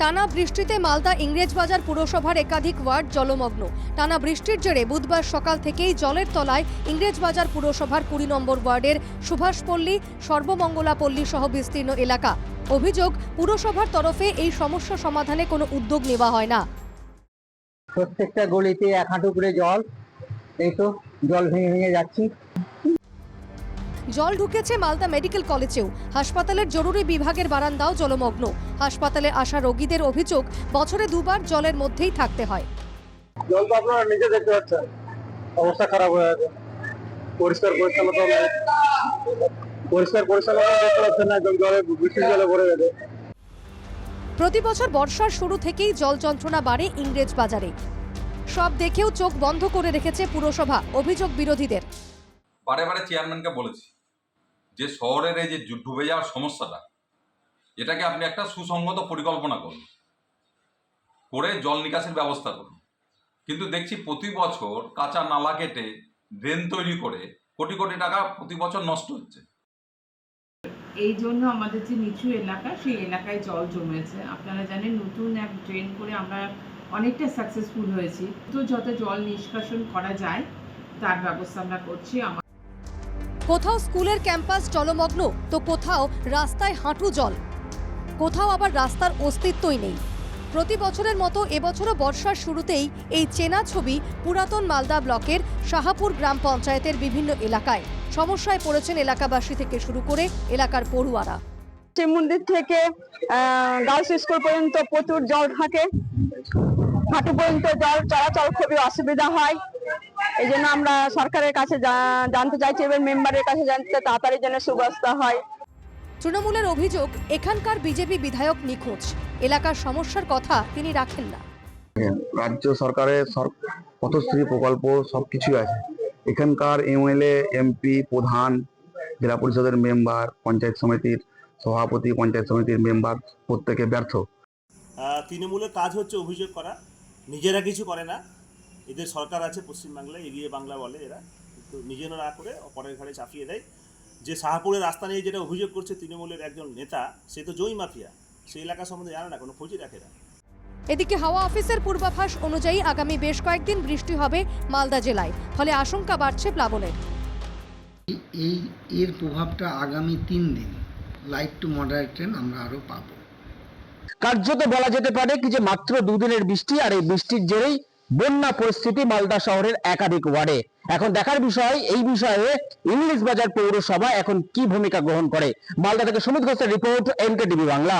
টানা বৃষ্টিতে মালদা ইংরেজবাজার পুরসভার একাধিক ওয়ার্ড জলমগ্ন। টানা বৃষ্টির জেরে বুধবার সকাল থেকেই জলের তলায় ইংরেজবাজার পুরসভার কুড়ি নম্বর ওয়ার্ডের সুভাষপল্লী সর্বমঙ্গলা পল্লী সহ বিস্তীর্ণ এলাকা। অভিযোগ, পুরসভার তরফে এই সমস্যা সমাধানে কোনো উদ্যোগ নেওয়া হয় না। প্রত্যেকটা গলিতে এক হাঁটু করে জল, এই তো জল ভেঙে ভেঙে যাচ্ছি। জল ঢুকেছে মালদা মেডিকেল কলেজেও। হাসপাতালের জরুরি বিভাগের বারান্দাও জলমগ্ন। হাসপাতালে আসা রোগীদের অভিযোগ বছরে দুবার জলের মধ্যেই থাকতে হয়। জল তো আপনারা নিজে দেখতে পাচ্ছেন। অবস্থা খারাপ হয়ে আছে। পরিষ্কার পরিচ্ছন্নতা নেই। পরিষ্কার পরিচ্ছন্নতা দেখতে পাচ্ছেন না একদম জলে বৃষ্টির জলে ভরে গেছে। প্রতি বছর বর্ষার শুরু থেকেই জল যন্ত্রণা বাড়ে ইংরেজ বাজারে। সব দেখেও চোখ বন্ধ করে রেখেছে পুরসভা অভিযোগ বিরোধীদের। বারে বারে চেয়ারম্যানকে বলেছি যে শহরের এই যে ডুবে যাওয়ার সমস্যাটা, এটাকে আপনি একটা সুসংগত পরিকল্পনা করুন। করে জল নিকাশের ব্যবস্থা করুন। কিন্তু দেখছি প্রতি বছর কাঁচা নালা কেটে ড্রেন তৈরি করে কোটি কোটি টাকা প্রতি বছর নষ্ট হচ্ছে। এই জন্য আমাদের যে নিচু এলাকা, সেই এলাকায় জল জমেছে। আপনারা জানেন নতুন এক ড্রেন করে আমরা অনেকটা সাকসেসফুল হয়েছি। তো যত জল নিষ্কাশন করা যায়, তার ব্যবস্থা আমরা করছি। কোথাও স্কুলের ক্যাম্পাস জলমগ্ন, তো কোথাও রাস্তায় হাঁটু জল। কোথাও আবার রাস্তার অস্তিত্বই নেই। প্রতি বছরের মতো এবছরও বর্ষার শুরুতেই এই চেনা ছবি পুরাতন মালদা ব্লকের শাহাপুর গ্রাম পঞ্চায়েতের বিভিন্ন এলাকায়। সমস্যায় পড়েছেন এলাকাবাসী থেকে শুরু করে এলাকার পড়ুয়ারা। শিব মন্দির থেকে গার্লস স্কুল পর্যন্ত প্রচুর জল থাকে। হাঁটু পর্যন্ত জল, চলাচল খুবই অসুবিধা হয়। এই জন্য আমরা সরকারের কাছে জানতে চাইছি এবার মেম্বারের কাছে জানতে তাড়াতাড়ি যেন সুব্যবস্থা হয়। তৃণমূলের অভিযোগ এখানকার বিজেপি বিধায়ক নিখোঁজ। এলাকার সমস্যার কথা তিনি রাখেন না। রাজ্য সরকারের সর- পথশ্রী প্রকল্প সবকিছু আছে। এখানকার এমএলএ এমপি প্রধান জেলা পরিষদের মেম্বার পঞ্চায়েত সমিতির সভাপতি পঞ্চায়েত সমিতির মেম্বার প্রত্যেকে ব্যর্থ। তৃণমূলের কাজ হচ্ছে অভিযোগ করা। নিজেরা কিছু করে না। এদের সরকার আছে পশ্চিমবাংলায় এগিয়ে বাংলা বলে এরা। কিন্তু নিজেরা না করে অপরের ঘাড়ে চাপিয়ে দেয়। যে শাহপুরের রাস্তা নিয়ে যেটা অভিযোগ করছে তৃণমূলের একজন নেতা সে তো জয়ী মাফিয়া। সেই এলাকা সম্বন্ধে জানে না কোনো খোঁজই রাখে না। এদিকে হাওয়া অফিসের পূর্বাভাস অনুযায়ী আগামী বেশ কয়েকদিন বৃষ্টি হবে মালদা জেলায় ফলে আশঙ্কা বাড়ছে প্লাবনের। এই এর প্রভাবটা আগামী তিন দিন লাইট টু মডারেট ট্রেন আমরা আরও পাবো। কার্যত বলা যেতে পারে কি যে মাত্র দুদিনের বৃষ্টি আর এই বৃষ্টির জেরেই বন্যা পরিস্থিতি মালদা শহরের একাধিক ওয়ার্ডে। এখন দেখার বিষয়, এই বিষয়ে ইংলিশ বাজার পৌরসভা এখন কি ভূমিকা গ্রহণ করে? মালদা থেকে সুমিত ঘোষের রিপোর্ট এনকে টিভি বাংলা।